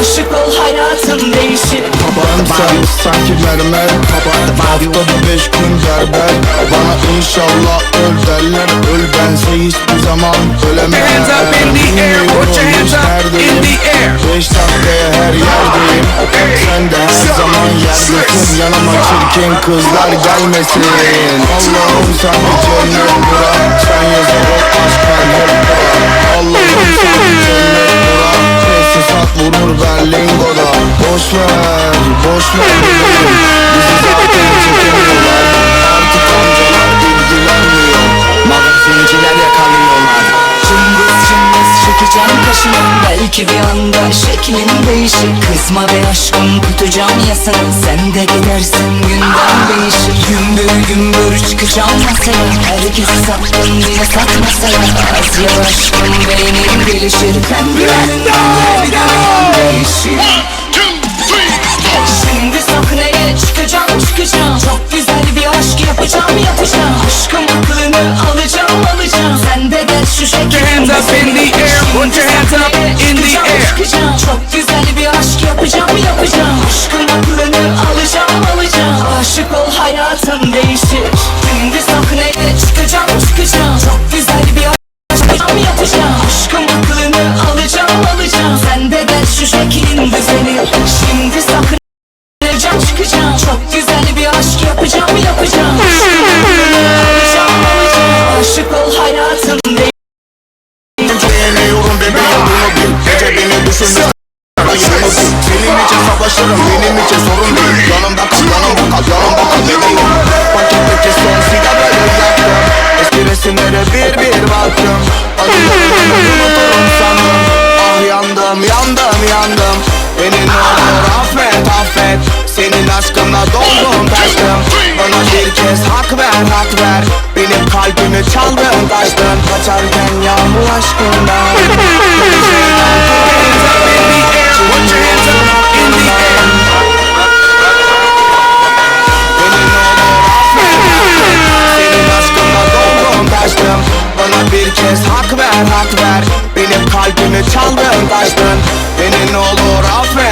Aşık ol hayatın değişir. Tabağım sen sanki mermer. Kabarttı haftada beş gün berber. Bana inşallah öl derler. Öl bense hiçbir zaman ölemem Hands up in the air Put your hands up in the air. Beş dakikaya her yerdeyim. Sen de her zaman yerdesin. Yanıma çirkin kızlar gelmesin. Allah'ım sen bir cennet bırak. Sen yazar o Boş ver, boş ver bebeğim Bizi zaten çekemiyorlar. Artık amcalar ilgilenmiyor Magazinciler yakalıyorlar. Cımbız cımbız çekeceğim kaşını Belki bir anda şeklin değişir. Kızma be aşkım tutacağım yasını. Sen de gidersin günden değişir. Gümbür gümbür çıkacağım masaya. Herkesi sattın yine satmasaya. Az yavaş aşkım beynin gelişir. Kendinden bir dönem değişir yapacağım. Aşkım aklını alacağım alacağım. Sen de gel şu şekilde. Hands up in the air, put your hands up in the air. Çıkacağım çok güzel bir aşk yapacağım yapacağım. Aşkın aklını alacağım alacağım. Aşık ol hayatın değişir. Şimdi sahneye çıkacağım çıkacağım. Çok güzel bir aşk yapacağım yapacağım. Aşkım aklını alacağım alacağım. Sen de gel şu şeklin düzelir Şimdi sahneye Çıkacağım çıkacağım. Çok güzel bir beni düşünme Yanımı bil Senin için savaşırım benim için sorun değil. Yanımda kal yanımda kal yanımda kal. Bebeğim Paketteki son sigarayı yaktım Eski resimlere bir bir baktım. Acılarımı unuturum sandım. Ah yandım yandım yandım. Beni ne affet affet. Senin aşkınla doldum taştım. Bana bir kez hak ver hak ver. Benim kalbimi çaldın kaçtın Kaçarken yağmur aşkından bir kez hak ver hak ver. Benim kalbimi çaldın taştın Beni ne olur affet.